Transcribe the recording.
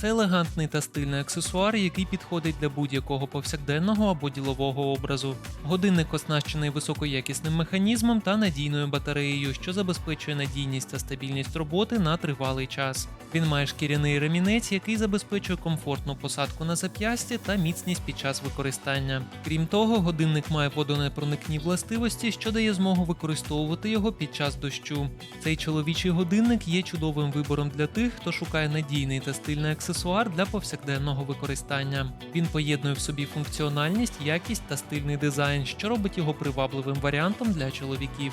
Це елегантний та стильний аксесуар, який підходить для будь-якого повсякденного або ділового образу. Годинник оснащений високоякісним механізмом та надійною батареєю, що забезпечує надійність та стабільність роботи на тривалий час. Він має шкіряний ремінець, який забезпечує комфортну посадку на зап'ясті та міцність під час використання. Крім того, годинник має водонепроникні властивості, що дає змогу використовувати його під час дощу. Цей чоловічий годинник є чудовим вибором для тих, хто шукає надійний та стильний аксесуар для повсякденного використання. Він поєднує в собі функціональність, якість та стильний дизайн, що робить його привабливим варіантом для чоловіків.